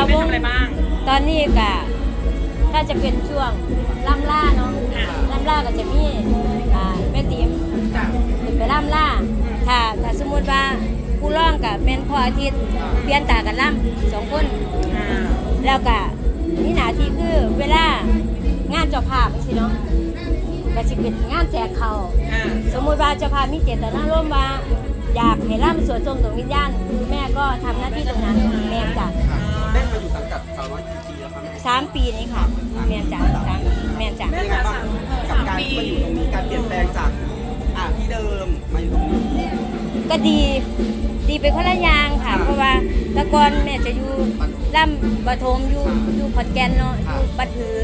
บ้านแพงตอนนี้แม่ทำอะไรบ้าง ตอนนี้ก็ถ้าจะเป็นช่วงล่ำล่าเนาะอ่าล่ำล่าก็จะมีอ่าแม่ติ๋มจ้ะขึ้นไปล่ำล่าถ้าถ้าสมมุติว่าผู้ร้องกับแม่นพ่ออาทิตย์เปลี่ยนตากันล่ำสองคนอ่าแล้วก็นี่หนาที่คือเวลางานเจ้าภาพสิเนาะก็สิเป็นงานแจกเขาวอ่าสมมุติว่าเจ้าภาพมีเจตนาร่วมว่า อยากให้ล่ำสวดทรงดวงวิญญาณคือแม่ก็ทำหน้าที่ตรงนั้นแม่จ้ะ แม่มาอยู่สังกัดสาวน้อยกี่ปีแล้วครับแม่สามปีนี้ค่ะแม่จ้ะสามแม่จ้ะเป็นยังไงบ้างกับการที่มาอยู่ตรงนี้การเปลี่ยนแปลงจากอ่าที่เดิมมาอยู่ตรงนี้ก็ดีดีไปคนละอย่างค่ะ เพราะว่าแตะกอนแม่จะอยู่ล่ำปฐมอยู่อยู่ขอนแก่นเนาะอยู่บัดถือ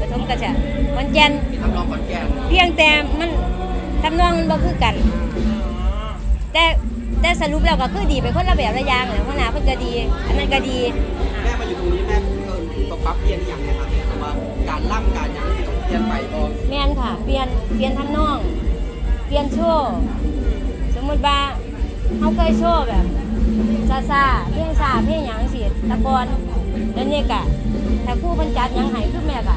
ปฐมก็จะขอนแก่นมีทำนองขอนแก่น เพียงแต่มันทำนองมันบ่คือกันแต่แต่ สรุปแล้วก็คือดีไปคนละแบบละอย่างเลยหัวหน้าเพิ่นก็ดี อันนั้นก็ดีแม่มาอยู่ตรงนี้แม่เออปรับเปลี่ยนอย่างไรครับแต่ว่าการล่ำการอย่างที่ต้องเปลี่ยนไปก็แม่นค่ะ เปลี่ยนเปลี่ยนทำนอง เปลี่ยนโชว์สมมุติว่าเฮาเคยโชว์แบบซาซาเพลงซาเพลงหยังสิตะกอนแล้วนี่ก็ถ้าครูเพิ่นจัดหยังให้คือแม่ก็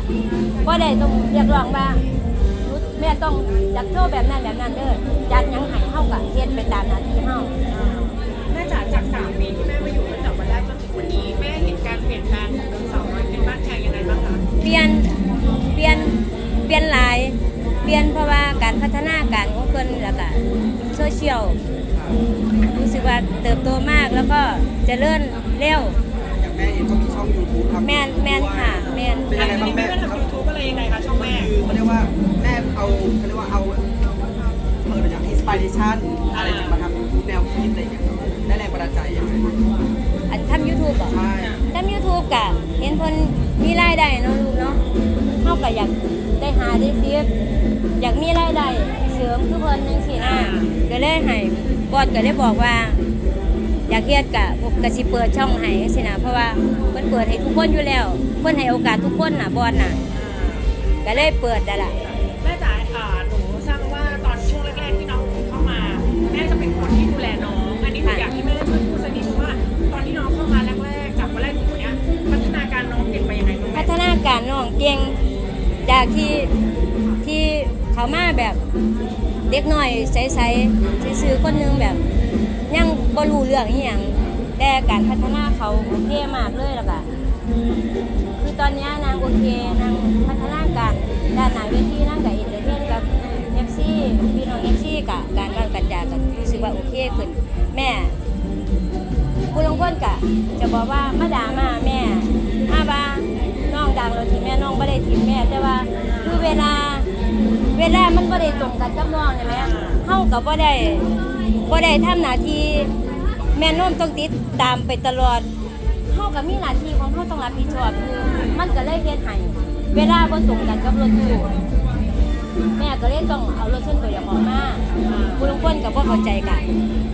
บ่ได้ต้องเรียกร้องว่า แม่ต้องจัดโชว์แบบนั้นแบบนั้นเด้อจัดหยังให้เฮาก็เฮ็ดไปตามหน้าที่เฮาแม่จ๋าจากสามปีที่แม่มาอยู่ตั้งแต่วันแรกจนถึงวันนี้แม่เห็นการเปลี่ยนแปลงของวงสาวน้อยเป็นบ้านแพงยังไงบ้างคะเปลี่ยนเปลี่ยนเปลี่ยนหลายเปลี่ยนเพราะว่าการพัฒนาการของเพิ่นแล้วก็โซเชียลรู้สึกว่าเติบโตมากแล้วก็เจริญเร็วอย่างแม่เองก็มีช่อง YouTube ทำแม่นแม่นค่ะแม่นเป็นอัยังนไงบ้างนี้แม่แม่ทำยูทูบอะไรยังไงคะช่องแม่คือเขาเรียกว่าแม่ เอาเขาเรียกว่าเอาเอออย่างอินสปิเรชันอะไรอย่างมาทำแนวคิดอะไรอย่างเงี้ยได้แรงบันดาลใจยังไงอันทำ YouTube บ่ใช่ทำ YouTube กะเห็นเพิ่นมีรายได้เนาะลูกเนาะเฮาก็อยากได้หาได้เสียอยากมีรายได้เสริมคือเพิ่นจังซี่นะก็เลยให้บอสก็ได้บอกว่า อยากเฮ็ดกะพวกกะสิเปิดช่องให้จังซี่นะเพราะว่าเพิ่นเปิดให้ทุกคนอยู่แล้ว เพิ่นให้โอกาสทุกคนน่ะบอสน่ะก็เลยเปิดได้ล่ะแม่จ๋า อ่าหนูทราบว่าตอนช่วงแรกๆที่น้องเข้ามา แม่จะเป็นคนที่ดูแลน้อง อันนี้หนูอยากให้แม่ช่วยพูดสักนิดว่า ตอนที่น้องเข้ามาแรกๆจากวันแรกถึงวันเนี้ยพัฒนาการน้องเปลี่ยนไปยังไงบ้างแม่ พัฒนาการน้องเก่งจากที่ที่เขามาแบบเด็กน้อยใสๆซื่อๆคนหนึงแบบ ยังบ่รู้เรื่องอีหยังแต่การพัฒนาเขาโอเคมากเลยแล้วก็คือตอนเนี้ยนางโอเคนางพัฒนาการด้านหน้าเวทีนางกับเอ FC พี่น้อง FC กับการบ้านกันจากันรู้สึกว่าโอเคขึ้นแม่ผู้ลงคนกะจะบอกว่ามาด่ามาแม่มาว่าน้องดังเราทีแม่น้องบ่ได้ทีแม่ แต่ว่าคือเวลาเวลามันบ่ได้ตรงกันกับน้องใช่ไหมเฮาก็บ่ได้บ่ได้ทำหน้าที่แม่น้อมต้องติดตามไปตลอดเฮาก็มีหน้าที่ของเฮาต้องรับผิดชอบคือมันก็เลยเฮ็ดให้เวลาบ่ตรงกันกับรถตู้ แม่ก็เลยต้องเอารถส่วนตัวอย่างออกมาผู้ลางคนก็บ่เข้าใจกัน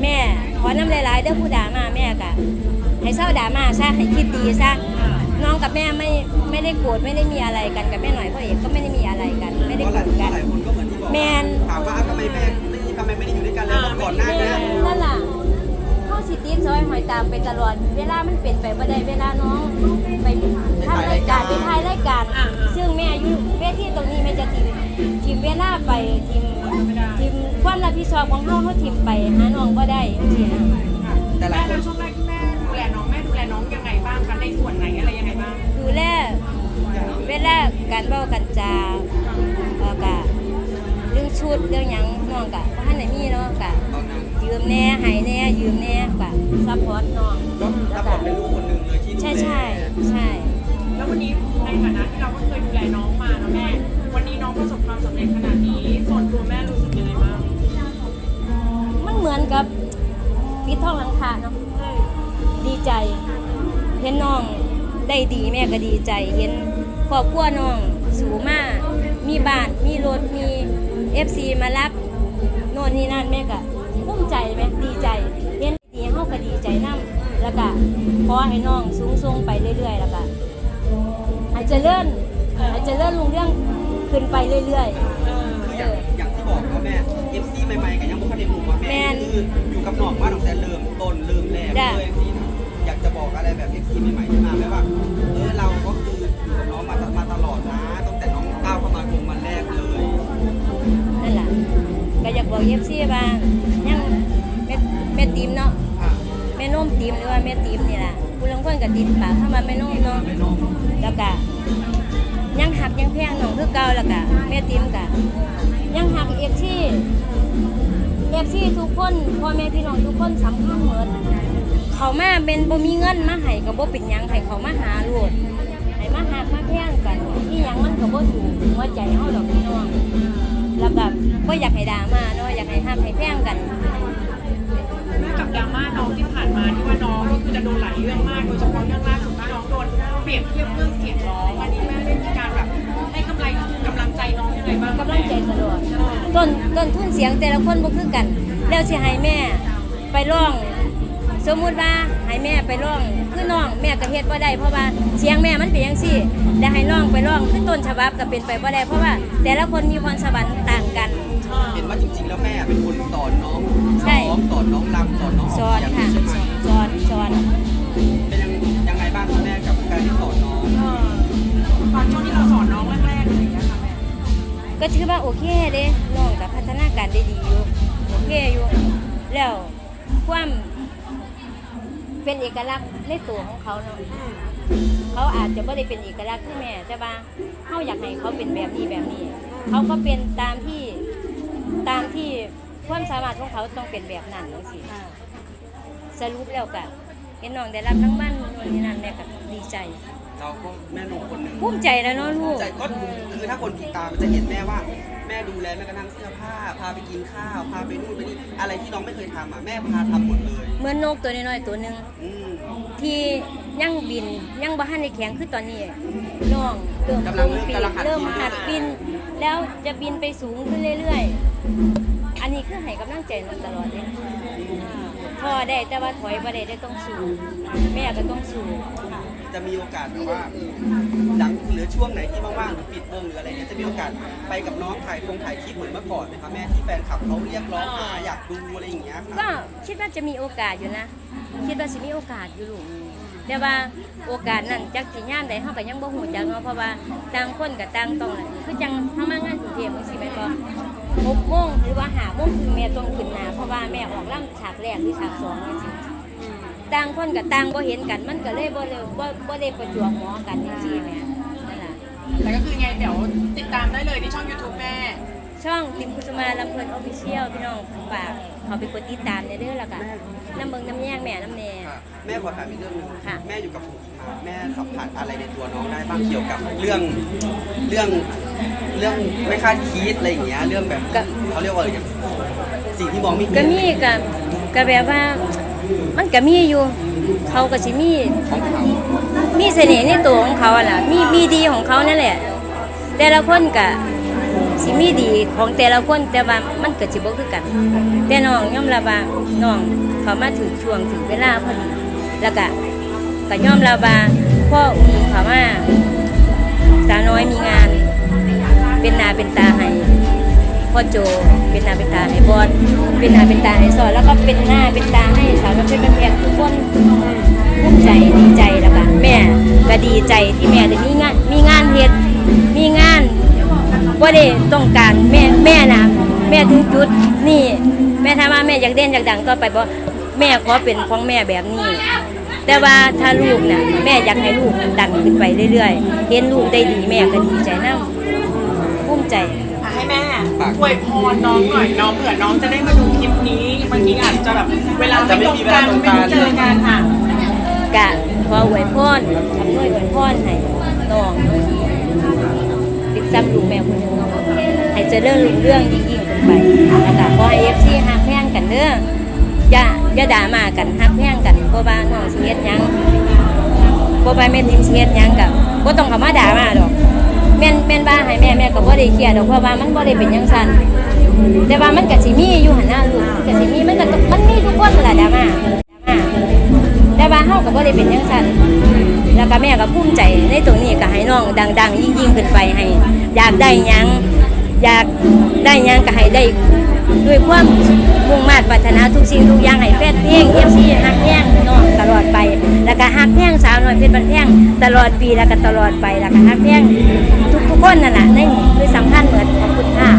แม่ขอน้ำหลายๆเด้อผู้ด่ามาแม่ก็ให้เศร้าด่ามาซะให้คิดดีซะน้องกับแม่ไม่ไม่ได้โกรธไม่ได้มีอะไรกันกับแม่หน่อยพ่อเอกก็ไม่ได้มีอะไรกัน ไม่ได้เพราะหโกรลายธกันหลายคนก็เหมือนที่บอกแมนถามว่าอ้าวทำไมแม่ไม่ทำไมไม่ได้อยู่ด้วยกันแล้วเพราะก่อนหน้าแม่นี้นั่นล่ะเข้าสิติดซอยหอยตามไปตลอด เวลามันเปลี่ยนไปบ่ได้เวลาน้องไปทำรายการไปถ่ายรายการซึ่งแม่อยู่เวทีตรงนี้แม่จะทีม ทีมเวลาไปทีมทีมความรับผิดชอบของเฮาเฮาทีมไปหาน้องบ่ได้จังซี่นะแต่หลาแม่ยคนในช่วงแรกที่แม่ดูแลน้องแม่ดูแลน้องยังไงบ้างคะในส่วนไหนอะไรยังไงบ้างดูแลเวลาการเว้ากันจาแล้วก็เรื่องชุดเรื่องหยังน้องก็บ่ทันได้มีเนาะก็ตอนนั้นยืมแหน่ให้แหน่ยืมแหน่ก็ซัพพอร์ตน้องก็แล้รัวบก็ทเป็นลูกคนหนึ่งเลยที่ดูใช่แล ใช่ใช่ แล้ววันนี้ในฐานะที่เราก็เคยดูแลน้องมาเนาะแม่ วันนี้น้องประสบความสำเร็จขนาดนี้ ส่วนตัวแม่รู้สึกยังไงบ้างมันเหมือนกับปิดทองหลังคาเนาะดีใจ เห็นน้องได้ดีแม่ก็ดีใจ เห็นครอบครัวน้องสูงมาก มีบ้าน มีรถ มีเอฟซีมารับโน่นนี่นั่นแม่ก็ภูมิใจไหมดีใจ เห็นดีเฮาก็ดีใจนํแล้วก็ขอให้น้องสูงส่งไปเรื่อยๆแล้วก็ เจริญให้เจริญรุ่งเรื่องขึ้นไปเรื่อยๆเออคืออย่างอย่างว่าแม่ FC ใหม่ๆก็ยังบ่ทันได้รู้ว่าแม่แม่นคืออยู่กับน้องมาตั้งแต่เริ่มต้นเริ่มแรกจ้ะเลยสินะอยากจะบอกอะไรแบบ FC ใหม่ๆที่มาแม่ว่าเออเราก็คืออยู่กับน้องมามาตลอดนะตั้งแต่น้องก้าวเข้ามาวงวันแรกเลยนั่นล่ะก็อยากบอกเอฟซีว่ายัง ม่นุ่มตีมหรือว่าแม่ตีมนี่ล่ะผู้ลางคนก็ติดปากเข้ามาแม่นมเนาะแม่น้องแล้วก็ยังหักยังแพงน้องคือเก่าแล้วก็แม่ติมก็ยังหักเอฟซีเอฟซีทุกคนพ่อแม่พี่น้องทุกคนสำคัญหมดเขามาเป็นบ่มีเงินมาให้ก็บ่เป็นยังให้เขามาหาโลดให้มาหักมาแพงกันอีหยังมันก็บ่ถูกหัวใจเฮาดอกพี่น้องแล้วก็บ่อยากให้ด่ามาเนาะอยากให้หักให้แพงกัน ดราม่าน้องที่ผ่านมาที่ว่าน้องก็คือจะโดนหลายเรื่องมากโดยเฉพาะเรื่องล่าสุดที่น้องโดนเปรียบเทียบเรื่องเสียงร้องอันนี้แม่ได้มีการแบบให้กำไรกำลังใจน้องยังไงบ้างกำลังใจตลอดต้นต้นทุนเสียงแต่ละคนบ่คือกัน แล้วสิให้แม่ไปร้องสมมุติว่าให้แม่ไปร้องคือน้องแม่ก็เฮ็ดบ่ได้เพราะว่าเสียงแม่มันเป็นจังซี่แล้วให้น้องไปร้องคือต้นฉบับก็เป็นไปบ่ได้เพราะว่า แต่ละคนมีพรสวรรค์ต่างกัน เห็นว่าจริงๆ แล้วแม่เป็นคนสอนน้องใช่ ร้องสอนน้องรำสอนน้องสอนเสียงค่ะใช่ไหมสอนสอนเป็นยังยังไงบ้างคะแม่กับการที่สอนน้องเออตอนช่วงที่เราสอนน้องแรกๆอะไรอย่างเงี้ยค่ะแม่ก็ถือว่าโอเคเด้น้องก็พัฒนาการได้ดีอยู่โอเคอยู่แล้วความเป็นเอกลักษณ์ในตัวของเขาเนาะเขาอาจจะไม่ได้เป็นเอกลักษณ์ที่แม่แต่ว่าเขาอยากให้เขาเป็นแบบนี้แบบนี้ เขาก็เป็นตามที่ ตามที่ความสามารถของเขาต้องเป็นแบบนั้นจังซี่สรุปแล้วก็เห็นน้องได้รับรางวัลนู่นนี่นั่นแม่ก็ดีใจ เราก็แม่หนุ่มคนหนึ่งภูมิใจแล้วเนาะลูก ใจก็คือถ้าคนติดตามจะเห็นแม่ว่า แม่ดูแลแม่กระทั่งเสื้อผ้า พาไปกินข้าว พาไปนู่นไปนี่อะไรที่น้องไม่เคยทำอะแม่พาทำหมดเลยเหมือนนกตัวน้อยๆตัวหนึ่งอืมที่ยังบินยังบ่ทันได้แข็งคือตอนนี้น้องเริ่มกำลังปีเริ่มกำลังหัดเริ่มบินหัดบิน แล้วจะบินไปสูงขึ้นเรื่อยๆ อันนี้คือให้กำลังใจน้องตลอดเลย พอได้แต่ว่าถอยบ่ได้ได้ต้องสู้แม่ก็ต้องสู้ค่ะจะมีโอกาสแบบว่าหลังหรือช่วงไหนที่ว่างๆหรือปิดวงหรืออะไรเนี่ยจะมีโอกาสไปกับน้องถ่ายคงถ่ายคลิปเหมือนเมื่อก่อนไหมคะแม่ที่แฟนคลับเขาเรียกร้องหาอยากดูอะไรอย่างเงี้ยก็ค่ะคิดว่าจะมีโอกาสอยู่นะ คิดว่าสิมีโอกาสอยู่ลูก แต่ว่าโอกาสนั้นจักสิย่ามใดเฮาก็ยังบ่ฮู้จักเนาะเพราะว่าต่างคนก็ต่างต้องคือจังเฮามางานกรุงเทพจังซี่แม่นบ่6โมงหรือว่า5โมงคือแม่ต้องขึ้นหน้าเพราะว่าแม่ออกล่ำฉากแรกหรือฉากสองจังซี่ต่างคนก็ต่างบ่เห็นกันมันก็เลยบ่เลยบ่บ่ได้ประจวบหมอกันจังซี่แม่นั่นล่ะแต่ก็คือไงเดี๋ยวติดตามได้เลยที่ช่อง YouTube แม่ ช่องติมกุสมาลำเพลินออฟฟิเชียลพี่น้องฝากเขาไปกดติดตามในเด้อละกันน้ำเบิงน้ำแย่งแม่น้ำแน่ค่ะแม่ขอถามอีกเรื่องหนึงค่ะ แม่อยู่กับผู้หญิงมาแม่สัมผัสอะไรในตัวน้องได้บ้างเกี่ยวกับเรื่องเรื่องเรื่องไม่คาดคิดอะไรอย่างเงี้ยเรื่องแบบเขาเรียกว่าอะไรอย่างสิ่งที่มองไม่เห็นก็มีกับก็แบบว่ามันก็มีอยู่ เขาก็สิมีของเขามีเสน่ห์ในตัวของเขาอะล่ะมีมีดีของเขานั่นแหละ แต่ละคนก็ สิมีดีของแต่ละคนแต่ว่ามันก็สิบ่คือกัน แต่น้องยอมรับว่าน้องเขามาถึงช่วงถึงเวลาพอดีแล้วก็ก็ยอมรับว่าพ่ออุ้งเขามาสาวน้อยมีงาน เป็นหนาเป็นตาให้พ่อโจเป็นหนาเป็นตาให้บอสเป็นหนาเป็นตาให้สอนแล้วก็เป็นหน้าเป็นตาให้สาวน้อยเป็นแพงทุกคนภูมิใจดีใจแล้วก็แม่ก็ดีใจที่แม่ได้มีงานมีงานเฮ็ดมีงาน ว่าได้ต้องการแม่แม่นะแม่ถึงจุดนี่ แม่ถามว่าแม่อยากเด่นอยากดังก็ไปบอกแม่ขอเป็นของแม่แบบนี้ แต่ว่าถ้าลูกน่ะแม่อยากให้ลูกดังขึ้นไปเรื่อยๆ เห็นลูกได้ดีแม่ก็ดีใจน้ำภูมิใจอะให้แม่อวยพรน้องหน่อยน้องเผื่อน้องจะได้มาดูคลิปนี้บางทีอาจจะแบบเวลาไม่ตรงกันไม่ได้เจอกันอะกะขออวยพรทำนวยอวยพรให้น้อง น้องทีติดจำลูกแม่คนหนึงให้เจริญรุ่งเรื่องยิ่งยิ่งขึ้นไปแล้วก็ขอให้เอฟซีหักแพงกันเด้ออย่าอย่าด่ามากันหักแพงกันเพราะว่าน้องสิเฮ็ดหยังเพราะว่าแม่ติมสิเฮ็ดหยังกับบ่ต้องเข้ามาด่ามาดอกแม่นแม่นบ้าให้แม่แม่ก็บ่ได้เครียดดอกเพราะว่ามันบ่ได้เป็นหยังซั่นแต่ว่ามันก็สิมีอยู่หั่นน่ะลูกมันก็สิมีมันก็ต้องมันมีทุกคนนั่นล่ะดรามาดรามาแต่ว่าเฮาก็บ่ได้เป็นหยังซั่น แล้วก็แม่ก็ภูมิใจในตรงนี้ก็ให้น้องดัง ๆ ยิ่งๆขึ้นไปให้ อยากได้ยังอยากได้ยังก็ให้ได้ด้วยความมุ่งมา่ปรารถนาทุกสิ่งทุกอย่างให้แฟนเพลงเอฟซีฮักแพงน้องตลอดไป แล้วก็ฮักแพงสาวน้อยเพชรบันแพงตลอดปีแล้วก็ตลอดไปแล้วก็ฮักแพงทุกๆคนนั่นแหละนนี่คือสำคัญเหมือนขอบคุณค่ะ